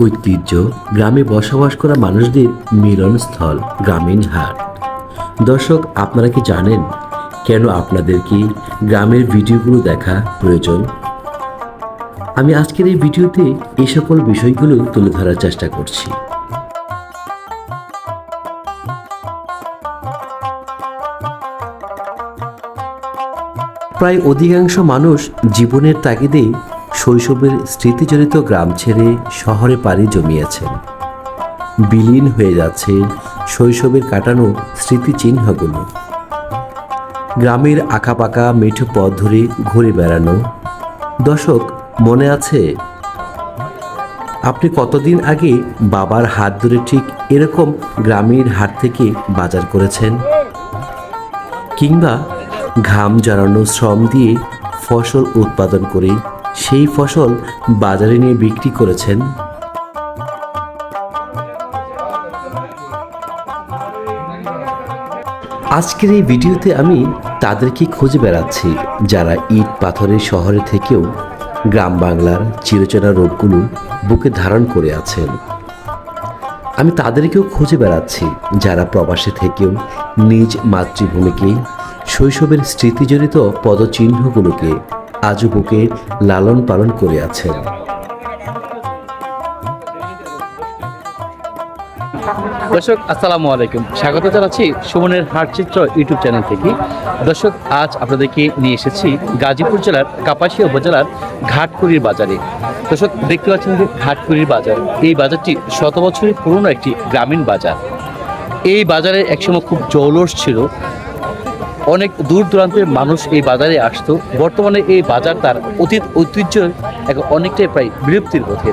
ঐতিহ্য, গ্রামে বসবাস করা মানুষদের মিলনস্থল, গ্রামীণ হাট। দর্শক, আপনারা কি জানেন কেন আপনাদেরকে গ্রামের ভিডিওগুলো দেখা প্রয়োজন? আমি আজকের এই ভিডিওতে এই সকল বিষয়গুলো তুলে ধরার চেষ্টা করছি। প্রায় অধিকাংশ মানুষ জীবনের তাগিদে শৈশবের স্মৃতিজড়িত গ্রাম ছেড়ে শহরে পাড়ি জমিয়েছেন। বিলীন হয়ে যাচ্ছে শৈশবের কাটানো স্মৃতিচিহ্নগুলো। গ্রামের আঁকাপাকা মিঠু পথ ধরে ঘুরে বেড়ানো। দর্শক, মনে আছে? আপনি কতদিন আগে বাবার হাত ধরে ঠিক এরকম গ্রামের হাট থেকে বাজার করেছেন? কিংবা ঘাম জড়ানো শ্রম দিয়ে ফসল উৎপাদন করে সেই ফসল বাজারে নিয়ে বিক্রি করেছেন। আজকের এই ভিডিওতে আমি তাদেরকে খুঁজে বেড়াচ্ছি, যারা ইট পাথরের শহরে থেকেও গ্রাম বাংলার চিরচেনা রোগগুলো বুকে ধারণ করে আছেন। আমি তাদেরকেও খুঁজে বেড়াচ্ছি, যারা প্রবাসে থেকেও নিজ মাতৃভূমিকে, শৈশবের স্মৃতিজড়িত পদচিহ্নগুলোকে আজও বুকে লালন পালন করে আছেন দর্শক, আসসালামু আলাইকুম। স্বাগত জানাচ্ছি সুমনের হাটচিত্র ইউটিউব চ্যানেল থেকে। দর্শক, আজ আপনাদেরকে নিয়ে এসেছি গাজীপুর জেলার কাপাসিয়া উপজেলার ঘাটকুড়ির বাজারে। দর্শক, দেখতে পাচ্ছেন যে ঘাটকুড়ির বাজার। এই বাজারটি শত বছরের পুরনো একটি গ্রামীণ বাজার। এই বাজারে একসময় খুব জৌলস ছিল। অনেক দূর দূরান্তের মানুষ এই বাজারে আসতো। বর্তমানে এই বাজার তার অতীত ঐতিহ্য এক অনেকটাই প্রায় বিলুপ্তির পথে।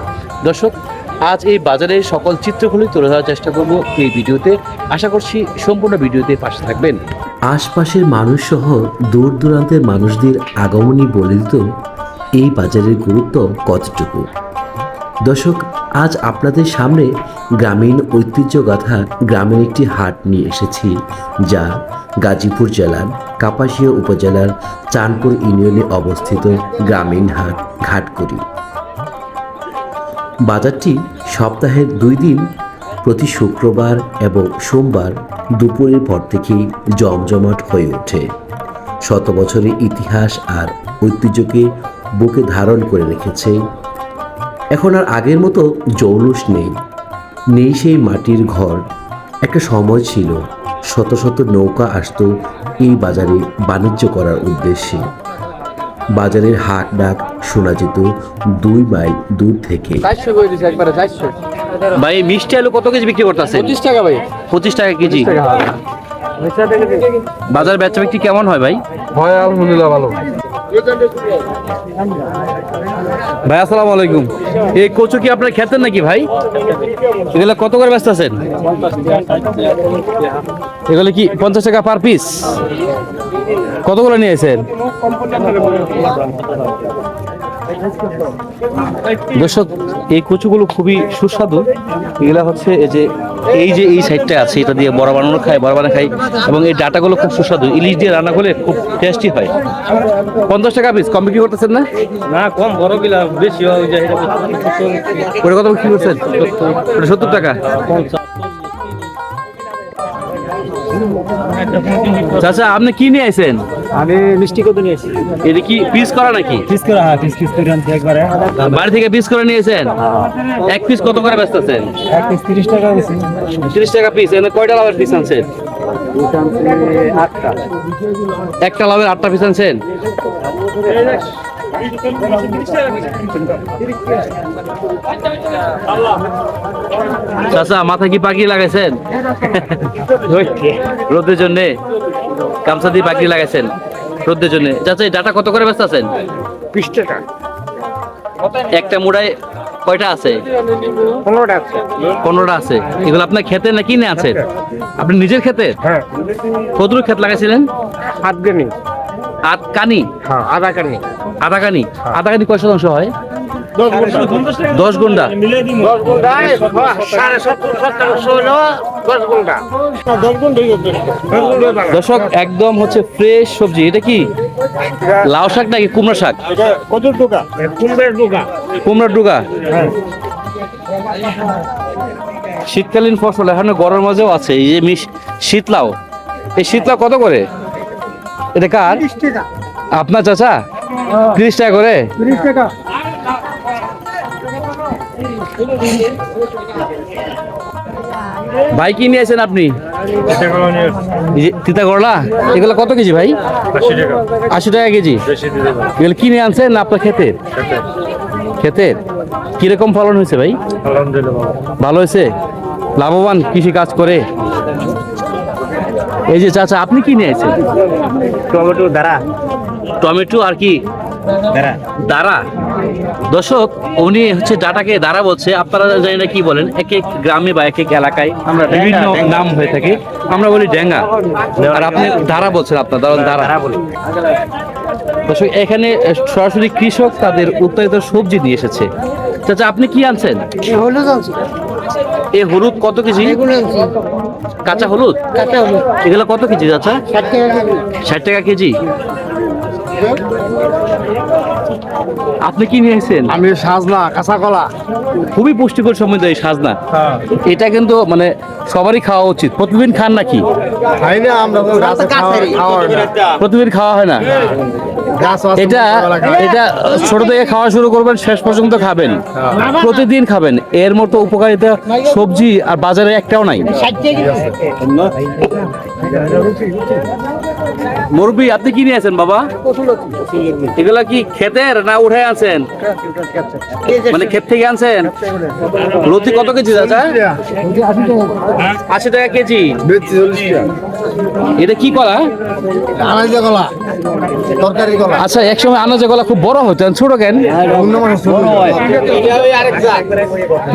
দর্শক, আজ এই বাজারের সকল চিত্রগুলি তুলে ধরার চেষ্টা করব এই ভিডিওতে। আশা করছি সম্পূর্ণ ভিডিওতে পাশে থাকবেন। আশপাশের মানুষ সহ দূর দূরান্তের মানুষদের আগমনী বলিত এই বাজারের গুরুত্ব কতটুকু? দর্শক, আজ আপনাদের সামনে গ্রামীণ ঐতিহ্যগাথা গ্রামের একটি হাট নিয়ে এসেছি, যা গাজীপুর জেলার কাপাসিয়া উপজেলার চাঁদপুর ইউনিয়নে অবস্থিত গ্রামীণ হাট ঘাটকুড়ি। বাজারটি সপ্তাহের দুই দিন প্রতি শুক্রবার এবং সোমবার দুপুরের পর থেকেই জমজমাট হয়ে ওঠে। শত বছরের ইতিহাস আর ঐতিহ্যকে বুকে ধারণ করে রেখেছে এখন আর আগের মতো জৌলুস নেই। নেই সেই মাটির ঘর। একটা সময় ছিল শত শত নৌকা আসতো এই বাজারে বাণিজ্য করার উদ্দেশ্যে। বাজারের হাক ডাক শোনা যেত দুই মাইল দূর থেকে। ভাই মিষ্টি আলু কত কেজি বিক্রি করতেছেন? পঁচিশ টাকা ভাই। পঁচিশ টাকা কেজি। বাজার বেচা বিক্রি কেমন হয় ভাই? হয় আলহামদুলিল্লাহ ভালো। ভাই, আসসালামু আলাইকুম। এই কচু কি আপনার খেতেন নাকি ভাই? এগুলো কত করে ব্যস্ত আছেন? এগুলো কি পঞ্চাশ টাকা পার পিস কতগুলো নিয়েছেন? দর্শক এই কচুগুলো খুবই সুস্বাদু। এগুলা হচ্ছে এই যে এই যে এই সাইডটা আছে এটা দিয়ে বড়া বানানো খায় বড়া বানানো খায় এবং এই ডাটাগুলো খুব সুস্বাদু। ইলিশ দিয়ে রান্না করলে খুব টেস্টি হয়। পঞ্চাশ টাকা পিস কম বিক্রি করতেছেন না? না কম বড় বিলা বেশি হয়ে ওটা কত বিক্রি করছেন? সত্তর। টাকা? চাচা আপনি কি নিয়ে আইছেন? আমি মিষ্টি কত নিয়েছি এটা কি পিস করা নাকি? পিস করে হ্যাঁ পিস পিস করে আনছি একবারে। বাড়ি থেকে পিস করে নিয়েছেন এক পিস কত করে ব্যস্ত আছেন? এক পিস তিরিশ টাকা আছে তিরিশ টাকা পিস এনে কয়টা লাভের পিস আনছেন? আটটা। একটা লাভের আটটা পিস আনছেন? চাচা মাথা কি পাখি লাগাইছেন? রোদের জন্য গামছা দিয়ে পাখি লাগাইছেন রোদের জন্য। চাচা এই ডাটা কত করে ব্যস্ত আছেন? বিশ টাকা একটা মুড়ায় কয়টা আছে? পনেরোটা আছে। পনেরোটা আছে এগুলো আপনার খেতে না কিনে আছে আপনি নিজের খেতে? হ্যাঁ। কতটুকু ক্ষেত লাগাইছিলেন? গেনি আট কানি হ্যাঁ। আধা কানি আধা কানি কানি কয় শতাংশ হয় দশ গুন্ডা ঘণ্টা দশ ঘণ্টা দর্শক একদম হচ্ছে ফ্রেশ সবজি। এটা কি? লাউ শাক নাকি কুমড়া শাক? কত টাকা। কুমড়ের ডুগা শীতকালীন ফসল এখন গরমের মাঝেও আছে। এই যে মিশ শীতলাও। এই শীতলাও কত করে? এটা কার? আপনার চাচা? তিরিশ টাকা করে? টাকা। ভাই কি নিয়েছেন আপনি? তিতা করলা এগুলো কত কেজি ভাই? আশি টাকা। কেজি? এগুলো কিনে আনছেন না আপনার ক্ষেতের? ক্ষেতের। কীরকম ফলন হয়েছে ভাই? ভালো। ভালো হয়েছে? লাভবান কৃষি কাজ করে? এই যে চাচা আপনি কি নিয়েছেন টমেটো দাঁড়া টমেটো আর কি? দাঁড়া দর্শক উনি হচ্ছে ডাটাকে দাঁড়া বলছে। আপনারা জানি না কি বলেন এক এক গ্রামে বা এক এক এলাকায় আমরা বিভিন্ন নাম হয়ে থাকে। আমরা বলি ডেঙ্গা আর আপনি দাঁড়া বলছেন আপনার দাঁড়া দর্শক এখানে সরাসরি কৃষক তাদের উৎপাদিত সবজি নিয়ে এসেছে। চাচা আপনি কি আনছেন? হলুদ আনছি। এই হলুদ কত কেজি? কাঁচা হলুদ? কাঁচা হলুদ। এগুলো কত কেজি চাচা? ষাট টাকা কেজি। ষাট টাকা কেজি। আপনি কি নিয়েছেন? আমি সাজনা কাঁচা কলা। খুবই পুষ্টিকর সমৃদ্ধ এই সাজনা। এটা কিন্তু মানে সবারই খাওয়া উচিত। প্রতিদিন খান নাকি? খাই না আমরা খাওয়া প্রতিদিন খাওয়া হয় না? আছে, এটা এটা ছোট থেকে খাওয়া শুরু করবেন শেষ পর্যন্ত খাবেন। প্রতিদিন খাবেন। এর মতো উপকারিতা সবজি আর বাজারে একটাও নাই। মুরব্বী আপনি কি নিয়ে আছেন বাবা? এগুলা কি ক্ষেতের না উঠে আছেন মানে ক্ষেত থেকে আনছেন? লতি কত কেজি চাচা? আশি টাকা কেজি। এটা কি কলা? আনাজে কলা তরকারি কলা। আচ্ছা একসময় আনাজে কলা খুব বড় হতো ছোট কেন।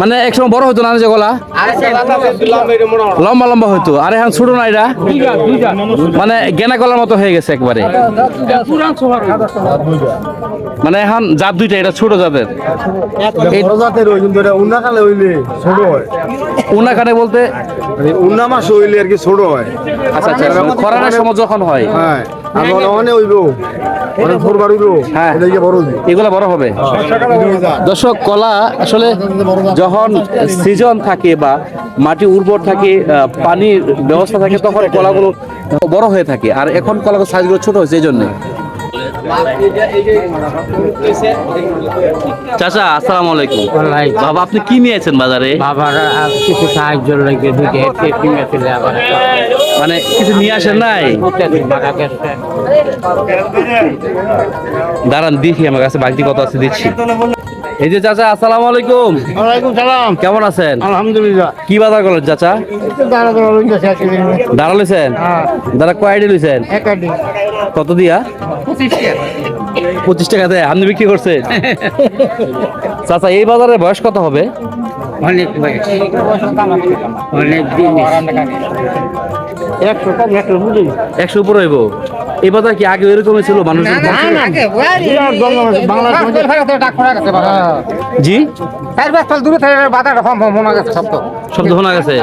মানে একসময় বড় হতো আনাজে কলা? লম্বা লম্বা হতো আর এখন ছোট না এটা? মানে গেনা কলার মতো হয়ে গেছে একবারে। মানে এখন জাত দুইটা এটা ছোট জাতের। উনা বলতে মানে উন্না মাস হইলে আর কি ছোট হয়। আচ্ছা আচ্ছা খরানের সময় যখন হয় হ্যাঁ। ফোরবার হইব হ্যাঁ। এগুলা বড় হবে। দর্শক কলা আসলে যখন সিজন থাকে বা মাটি উর্বর থাকে পানির ব্যবস্থা থাকে তখন কলাগুলো বড় হয়ে থাকে। আর এখন কলাগুলো সাইজগুলো ছোট হয়েছে এই জন্য। চাচা আসসালামু আলাইকুম। বাবা আপনি কি নিয়েছেন বাজারে? বাবার কিছু সাহায্য লাগে দুইটা পেটি মেয়েছিল আবার মানে কিছু নিয়ে আসেন নাই? দাঁড়ান দেখি আমার কাছে বাকি কত আছে দিচ্ছি এই যে চাচা আসসালামু আলাইকুম। ওয়ালাইকুম সালাম। কেমন আছেন? আলহামদুলিল্লাহ। কি বাজার করলেন চাচা? দাঁড়া দাঁড়া লইছেন? দাঁড়া কয়ডি লইছেন কত দিয়া? পঁচিশ টাকা দেয় আপনি বিক্রি করছেন? চাচা এই বাজারে বয়স কত হবে? অনেক বয়স। অনেক দিন একশো একশো উপর হইব। এই বাজার কি আগে এরকমই ছিল মানুষ জি শব্দ শোনা গেছে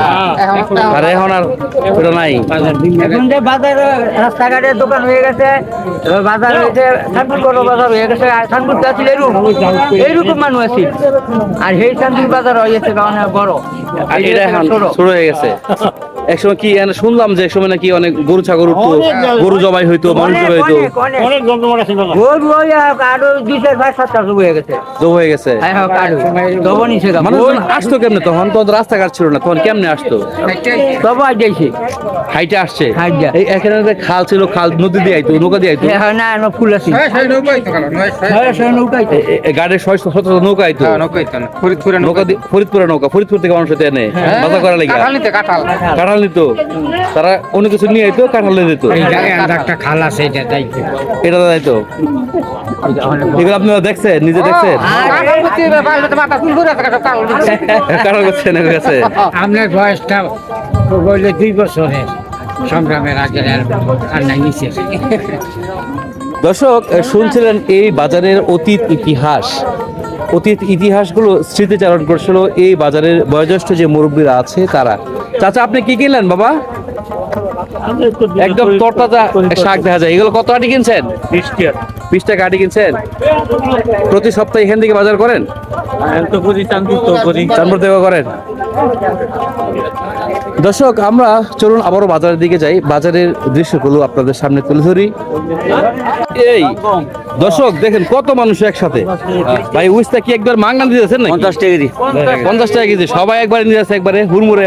আর এখন আর ওটা নাই এখন যে বাজার রাস্তাঘাটের দোকান হয়ে গেছে বাজার হয়েছে সানপুর বড় বাজার হয়ে গেছে আর সানপুর আছিল এরকম এইরকম মানুষ আছে আর সেই সানপুর বাজার হয়ে গেছে অনেক বড় আর এটা এখন শুরু হয়ে গেছে। একসময় কি শুনলাম যে একসময় নাকি অনেক গরু ছাগল উঠতো গরু জবাই হইতো মানুষ জবাই হইতো। অনেক গরু আরও দুই চার পাঁচ সাতটা শুরু হয়ে গেছে। জব হয়ে গেছে। হ্যাঁ হ্যাঁ কারও তখন নিচে মানুষ আসতো কেমনে তখন? তো রাস্তাঘাট ছিল না তখন কেমনে আসতো? সবাই যাইছে। হাইটে আসছে। এখানে খাল ছিল খাল নদী দিয়ে আইতো নৌকা দিয়ে আইতো? হ্যাঁ না না ফুল আছে। হ্যাঁ গাড়ির ছয় শত নৌকা আইতো। নৌকা দিয়ে- ফরিদপুরের নৌকা ফরিদপুর থেকে মানুষ এনে বাজার করা লেগে কাঁঠাল নিত তারা অন্য কিছু নিয়ে আইতো কাঁঠাল নিয়ে দিত? একটা খাল আছে এটা যাইছে এটা যাইতো? এগুলো আপনারা দেখছেন? নিজে দেখছেন? কাঁঠাল করছে না গেছে। আপনার বয়সটা বললে দুই বছরের সংগ্রামের আগে আর নাই নিচে। দর্শক শুনছিলেন এই বাজারের অতীত ইতিহাস। অতীত ইতিহাসগুলো স্মৃতিচারণ করছিল এই বাজারের বয়োজ্যেষ্ঠ যে মুরব্বীরা আছে তারা। চাচা আপনি কি কিনলেন বাবা? একদম তরতাজা শাক দেখা যায়। এগুলো কত আটি কিনছেন? বিশ টাকা আটি কিনছেন? প্রতি সপ্তাহে এখান থেকে বাজার করেন? থেকে করেন? দর্শক আমরা চলুন আবারও বাজারের দিকে যাই। বাজারের দৃশ্যগুলো আপনাদের সামনে তুলে ধরি। এই দর্শক দেখেন কত মানুষ একসাথে। ভাই উইসটা কি একবার মাংনা দিয়েছেন না পঞ্চাশ টাকা কেজি। পঞ্চাশ টাকা কেজি। সবাই একবারে নিয়ে যাচ্ছে একবারে হুড়মুড়ে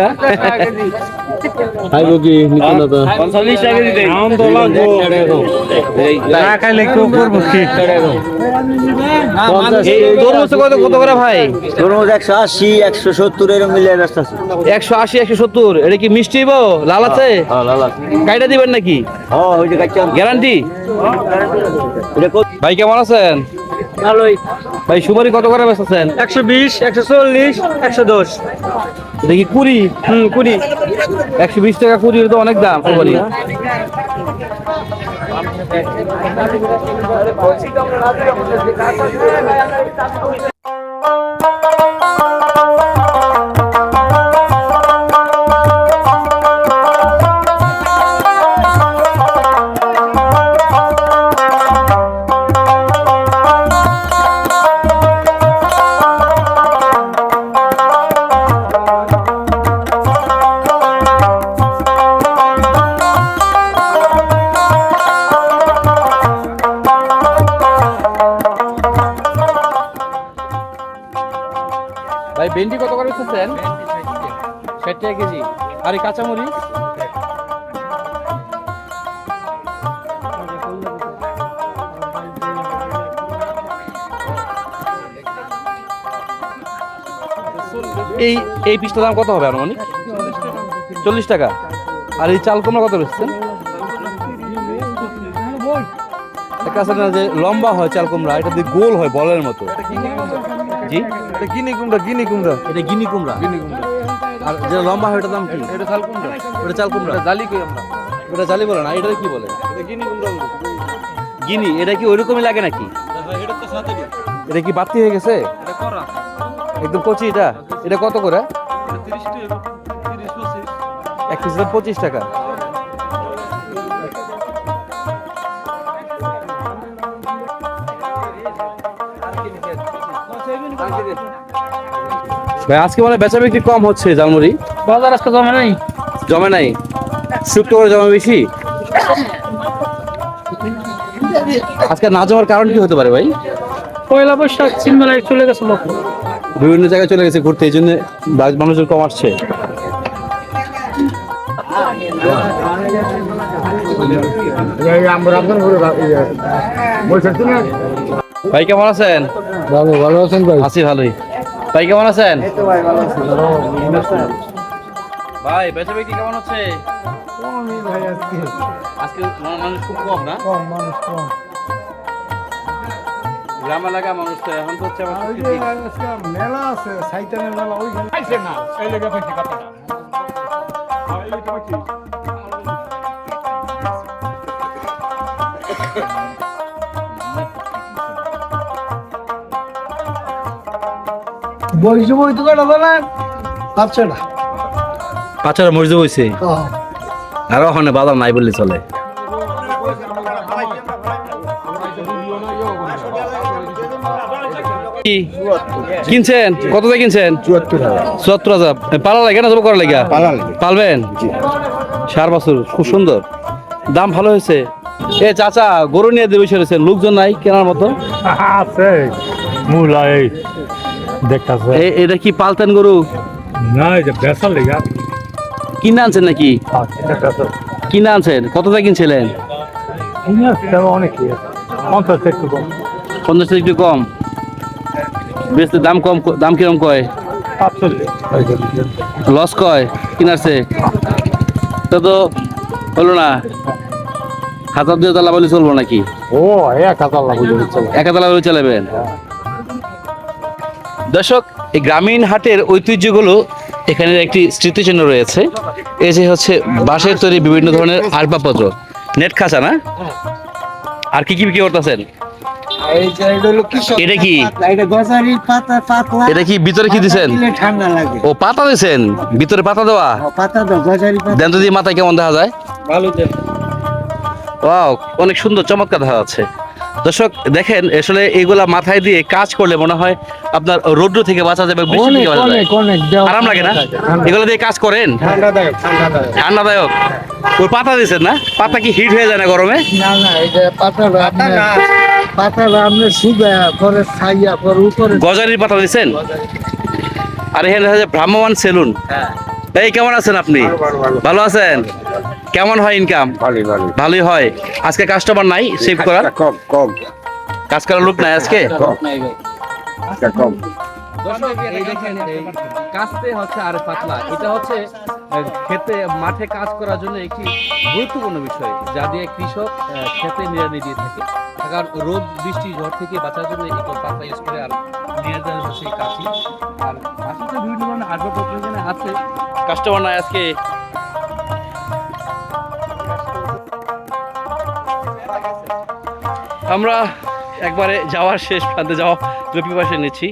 তরমুজ কত কত করে ভাই? তরমুজ একশো আশি একশো সত্তর এরকম মিলিয়ে ব্যস্ত আছে। একশো আশি একশো সত্তর এটা কি মিষ্টি বো লাল আছে? কাইটা দিবেন নাকি? হ্যাঁ ওই যে গ্যারান্টি? ভাই কেমন আছেন? ভালোই। ভাই সুপারি কত করে বেচতেছেন? একশো বিশ একশো চল্লিশ একশো দশ। দেখি কুড়ি? হুম কুড়ি। একশো বিশ টাকা কুড়ি তো অনেক দাম সুপারি। টাকা কেজি। আর এই কাঁচামরিচ? এই এই পিসটার দাম কত হবে আনুমানিক? চল্লিশ টাকা। আর এই চাল কুমড়া কত বেচছেন? একটা আছে না যে লম্বা হয় চাল কুমড়া এটা দিয়ে গোল হয় বলের মতো। জি? এটা গিনি কুমড়া গিনি কুমড়া। এটা গিনি কুমড়া। গিনি কুমড়া। আর যেটা লম্বা হয় ওটার দাম কি? এটা থাল কুমড়া ওটা চাল কুমড়া জালি কই আমরা? ওটা জালি বলে না এটা কি বলে? গিনি কুমড়া গিনি এটা কি ওইরকমই লাগে নাকি? এটা তো সাথে এটা কি বাড়তি হয়ে গেছে? একদম কচি এটা? এটা কত করে? এটা 30 টাকা 30 25 এক দাম পঁচিশ টাকা। ভাই আজকে মানে বেচা বিক্রি কম হচ্ছে জালমুড়ি বাজার আজকে জমে নাই? জমে নাই। শুক্রবার জমে বেশি? আজকে না জমার কারণ কি হতে পারে ভাই? পয়লা বৈশাখ সিনেমায় চলে গেছে লোক। বিভিন্ন জায়গায় চলে গেছে ঘুরতে এই জন্য মানুষজন কম আসছে। ভাই কেমন আছেন? ভালো ভালো আছেন ভাই? আছি ভালোই। ভাই কেমন আছেন? ভাই বেচা বিক্রি কেমন হচ্ছে? আজকে। মানুষ খুব কম না? গ্রাম এলাকা মানুষ তো এখন তো হচ্ছে আবার ছুটির দিন। মেলা আছে সাইতানের মেলা ওইখানে বইছে বই তো কাটা আচ্ছা মরিচ হয়েছে আর ওখানে বাজার নাই বললে চলে। কিনছেন? কত দিয়ে কিনছেন? চুয়াত্তর হাজার। পালা লাগে না জব করা লাগে? পালবেন? সার বছর খুব সুন্দর। দাম ভালো হয়েছে? এ চাচা গরু নিয়ে দিয়ে বসে রয়েছেন লোকজন নাই কেনার মতো? আছে। মূলা এই দেখতেছে। এটা কি পালতেন গরু? না লেগা। কিনে আনছেন নাকি? কিনে আনছেন? কিনছিলেন? অনেক পঞ্চাশ একটু কম। পঞ্চাশ একটু কম। বেশ দাম কম দাম কিরম কয়? লস কয়? কিনারছে তো তো হলো না। হাজার দুই বলে চলবো নাকি? ও এক হাজার লাভ চলো এক বলে চালাবেন? দর্শক এই গ্রামীণ হাটের ঐতিহ্যগুলো এখানের একটি স্মৃতিচিহ্ন রয়েছে। এই যে হচ্ছে বাঁশের তৈরি বিভিন্ন ধরনের আসবাবপত্র। নেট খাঁচা না? আর কি কি বিক্রি করতেছেন? এটা কি? এটা পাতা এটা কি ভিতরে কি দিছেন? ও পাতা দিছেন? ভিতরে পাতা দেওয়া? দেন তো দিয়ে মাথায় কেমন দেখা যায়? ভালো ওয়াও অনেক সুন্দর চমৎকার দেখা যাচ্ছে। দর্শক দেখেন আসলে এগুলা মাথায় দিয়ে কাজ করলে মনে হয় আপনার রৌদ্র থেকে বাঁচা যাবে বৃষ্টি থেকে বাঁচা আরাম লাগে না? এগুলো দিয়ে কাজ করেন? ঠান্ডাদায়ক ওই পাতা দিয়েছেন না? পাতা কি হিট হয়ে যায় না গরমে? না না এটা ছাইয়া উপরে। গজারির পাতা দিয়েছেন? আর এখানে ভ্রাম্যমান সেলুন। এই কেমন আছেন আপনি? ভালো আছেন? কেমন হয় ইনকাম ভালোই ভালোই। ভালোই হয়। আজকে কাস্টমার নাই সেভ করার? কম কম। কাজ করার লোক নাই আজকে? কম এই দেখেন কাস্তে হচ্ছে আর পাতলা। এটা হচ্ছে খেতে মাঠে কাজ করার জন্য একটি গুরুত্বপূর্ণ বিষয় যা দিয়ে কৃষক খেতে দিয়ে থাকে। কারণ রোদ বৃষ্টি ঝড় থেকে বাঁচার জন্য এই পাতলা ইউজ করে আর নিড়ানি হচ্ছে কাশি আর কাশিতে বিভিন্ন ধরনের আসবাবপত্র আছে। কাস্টমার নাই আজকে? আমরা একবারে যাওয়ার শেষ প্রান্তে যাওয়া রবি পাশে নিচ্ছি।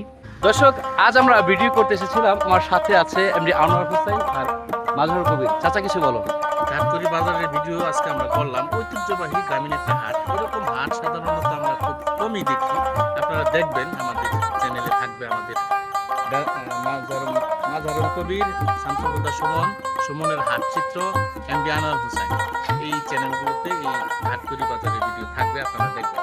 দর্শক, আজ আমরা ভিডিও করতে এসেছিলাম। আমার সাথে আছে এমডি আনোয়ার হোসেন আর মাজহার কবির। চাচা, কিছু বলো। ঘাটকরি বাজারের ভিডিও আজকে আমরা করলাম। ঐতিহ্যবাহী গ্রামীণ একটা হাট। এরকম হাট সাধারণত আমরা খুব কমই দেখি। আপনারা দেখবেন আমাদের চ্যানেলে থাকবে আমাদের মাঝারুল কবির শামসুল্লাহ সুমন, সুমনের হাট চিত্র, এম বি আনোয়ার হোসেন। এই চ্যানেলগুলোতে এই ঘাটকুরি বাজারের ভিডিও থাকবে, আপনারা দেখবেন।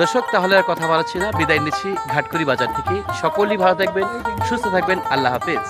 দর্শক, তাহলে আর কথা বলাচ্ছি না। বিদায় নিচ্ছি ঘাটকুরি বাজার থেকে। সকলেই ভালো থাকবেন, সুস্থ থাকবেন। আল্লাহ হাফেজ।